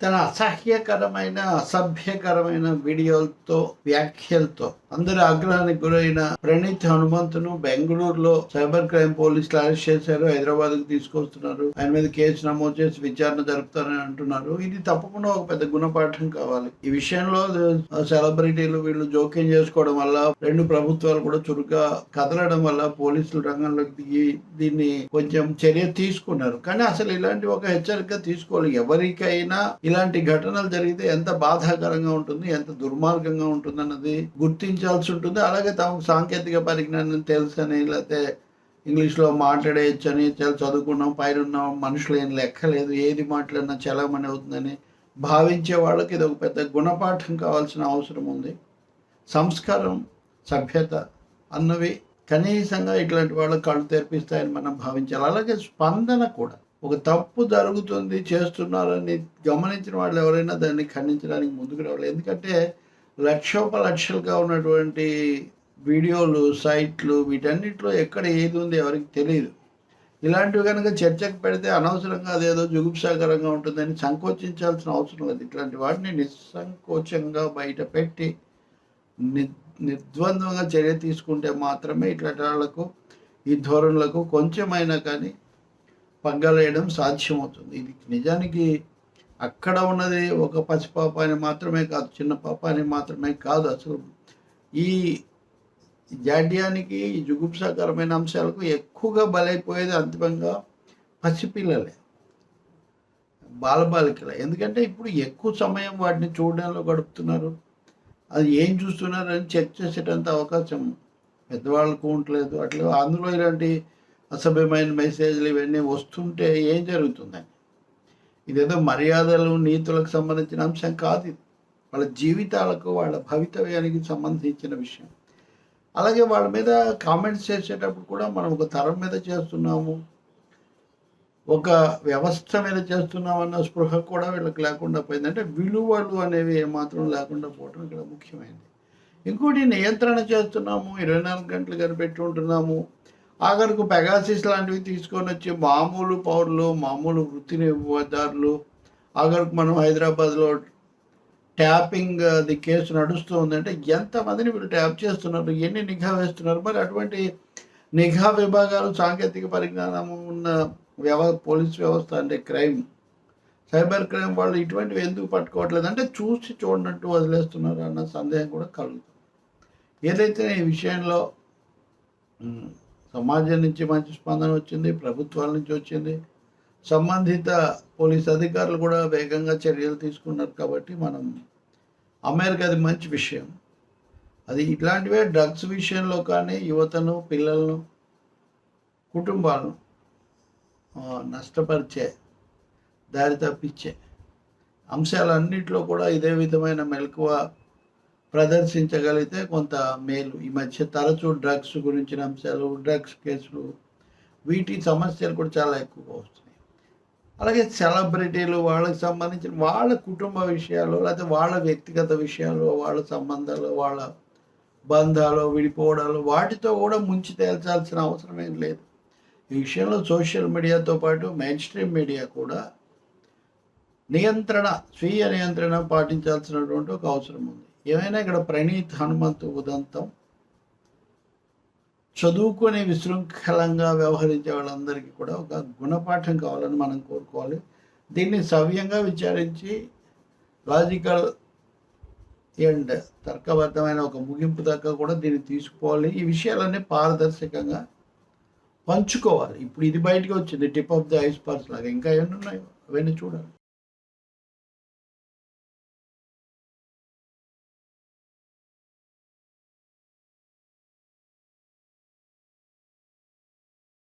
తన అసహ్యకరమైన అసభ్యకరమైన వీడియోలతో వ్యాఖ్యలతో అందరి ఆగ్రహానికి గురైన ప్రణీత్ హనుమంతును బెంగళూరులో సైబర్ క్రైమ్ పోలీసులు అరెస్ట్ చేశారు. హైదరాబాద్కు తీసుకొస్తున్నారు. ఆయన మీద కేసు నమోదు చేసి విచారణ జరుపుతారని అంటున్నారు. ఇది తప్పకుండా ఒక పెద్ద గుణపాఠం కావాలి. ఈ విషయంలో సెలబ్రిటీలు వీళ్ళు జోక్యం చేసుకోవడం వల్ల రెండు ప్రభుత్వాలు కూడా చురుగ్గా కదలడం వల్ల పోలీసులు రంగంలోకి దిగి దీన్ని కొంచెం చర్య తీసుకున్నారు. కానీ అసలు ఇలాంటి ఒక హెచ్చరిక తీసుకోవాలి. ఎవరికైనా ఇలాంటి ఘటనలు జరిగితే ఎంత బాధాకరంగా ఉంటుంది ఎంత దుర్మార్గంగా ఉంటుంది అన్నది గుర్తించాల్సి ఉంటుంది. అలాగే తమకు సాంకేతిక పరిజ్ఞానం తెలుసని లేకపోతే ఇంగ్లీష్లో మాట్లాడేయచ్చని చాలా చదువుకున్నాం పైన ఉన్నాం మనుషులు ఏం లెక్కలేదు ఏది మాట్లాడినా చలమని అవుతుందని భావించే వాళ్ళకి ఇది ఒక పెద్ద గుణపాఠం కావాల్సిన అవసరం ఉంది. సంస్కారం సభ్యత అన్నవి కనీసంగా ఇట్లాంటి వాళ్ళకి కళ్ళు తెరిపిస్తాయని మనం భావించాలి. అలాగే స్పందన కూడా. ఒక తప్పు జరుగుతుంది చేస్తున్నారని గమనించిన వాళ్ళు ఎవరైనా దాన్ని ఖండించడానికి ముందుకు రావాలి. ఎందుకంటే లక్షోపలక్షలుగా ఉన్నటువంటి వీడియోలు సైట్లు వీటన్నిటిలో ఎక్కడ ఏది ఉంది ఎవరికి తెలియదు. ఇలాంటివి కనుక చర్చకు పెడితే అనవసరంగా అదేదో జుగుప్సాకరంగా ఉంటుందని సంకోచించాల్సిన అవసరం లేదు. ఇట్లాంటి వాటిని నిస్సంకోచంగా బయట పెట్టి ని నిర్ద్వంద్వంగా చర్య తీసుకుంటే మాత్రమే ఇట్లాంటి వాళ్ళకు ఈ ధోరణులకు కొంచెమైనా కానీ పగ్గలేయడం సాధ్యమవుతుంది. ఇది నిజానికి అక్కడ ఉన్నది ఒక పసిపాప అని మాత్రమే కాదు చిన్న పాప అని మాత్రమే కాదు అసలు. ఈ జాడ్యానికి ఈ జుగుప్సాకరమైన అంశాలకు ఎక్కువగా బలైపోయేది అంతిమంగా పసిపిల్లలే బాలబాలికలే ఎందుకంటే ఇప్పుడు ఎక్కువ సమయం వాటిని చూడడంలో గడుపుతున్నారు. అది ఏం చూస్తున్నారు అని చెక్ చేసేటంత అవకాశం పెద్దవాళ్ళకు ఉండలేదు అట్లా అందులో ఇలాంటి అసభ్యమైన మెసేజ్లు ఇవన్నీ వస్తుంటే ఏం జరుగుతుందండి? ఇదేదో మర్యాదలు నీతులకు సంబంధించిన అంశం కాదు ఇది. వాళ్ళ జీవితాలకు వాళ్ళ భవితవ్యానికి సంబంధించిన విషయం. అలాగే వాళ్ళ మీద కామెంట్స్ చేసేటప్పుడు కూడా మనం ఒక తరం మీద చేస్తున్నాము. ఒక వ్యవస్థ మీద చేస్తున్నామన్న స్పృహ కూడా వీళ్ళకి లేకుండా పోయింది అంటే విలువలు అనేవి ఏమాత్రం లేకుండా పోవడం ఇక్కడ ముఖ్యమైనది. ఇంకోటి నియంత్రణ చేస్తున్నాము. ఇరవై నాలుగు గంటలు కనిపెట్టి ఉంటున్నాము. ఆఖరికి పెగాసిస్ లాంటివి తీసుకొని వచ్చి మామూలు పౌరులు మామూలు వృత్తిని దారులు ఆఖరికి మనం హైదరాబాద్లో ట్యాపింగ్ అది కేసు నడుస్తూ ఉందంటే ఎంతమందిని వీళ్ళు ట్యాప్ చేస్తున్నారు ఎన్ని నిఘా వేస్తున్నారు? మరి అటువంటి నిఘా విభాగాలు సాంకేతిక పరిజ్ఞానం ఉన్న వ్యవ పోలీస్ వ్యవస్థ అంటే క్రైమ్. సైబర్ క్రైమ్ వాళ్ళు ఇటువంటివి ఎందుకు పట్టుకోవట్లేదు? అంటే చూసి చూడనట్టు వదిలేస్తున్నారు అన్న సందేహం కూడా కలుగుతుంది. ఏదైతే ఈ విషయంలో సమాజం నుంచి మంచి స్పందన వచ్చింది ప్రభుత్వాల నుంచి వచ్చింది. సంబంధిత పోలీస్ అధికారులు కూడా వేగంగా చర్యలు తీసుకున్నారు కాబట్టి మనం అమెరికా అది మంచి విషయం. అది ఇట్లాంటివే డ్రగ్స్ విషయంలో కానీ యువతను పిల్లలను కుటుంబాలను నష్టపరిచే దారి తప్పించే అంశాలన్నింటిలో కూడా ఇదే విధమైన మెలకువ ప్రదర్శించగలిగితే కొంత మేలు. ఈ మధ్య తరచూ డ్రగ్స్ గురించిన అంశాలు డ్రగ్స్ కేసులు వీటి సమస్యలు కూడా చాలా ఎక్కువగా వస్తున్నాయి. అలాగే సెలబ్రిటీలు వాళ్ళకి సంబంధించిన వాళ్ళ కుటుంబ విషయాలు లేకపోతే వాళ్ళ వ్యక్తిగత విషయాలు వాళ్ళ సంబంధాలు వాళ్ళ బంధాలు విడిపోవడాలు వాటితో కూడా ముంచి తేల్చాల్సిన అవసరం ఏం లేదు. ఈ విషయంలో సోషల్ మీడియాతో పాటు మెయిన్ స్ట్రీమ్ మీడియా కూడా నియంత్రణ స్వీయ నియంత్రణ పాటించాల్సినటువంటి ఒక అవసరం ఉంది. ఏమైనా ఇక్కడ ప్రణీత్ హనుమంతు ఉదంతం చదువుకొని విశృంఖలంగా వ్యవహరించే వాళ్ళందరికీ కూడా ఒక గుణపాఠం కావాలని మనం కోరుకోవాలి. దీన్ని సవ్యంగా విచారించి లాజికల్ అండ్ తర్కబద్ధమైన ఒక ముగింపు దాకా కూడా దీన్ని తీసుకోవాలి. ఈ విషయాలన్నీ పారదర్శకంగా పంచుకోవాలి. ఇప్పుడు ఇది బయటకు వచ్చింది tip of the iceberg లాగా. ఇంకా ఏమి ఉన్నాయో అవన్నీ చూడాలి.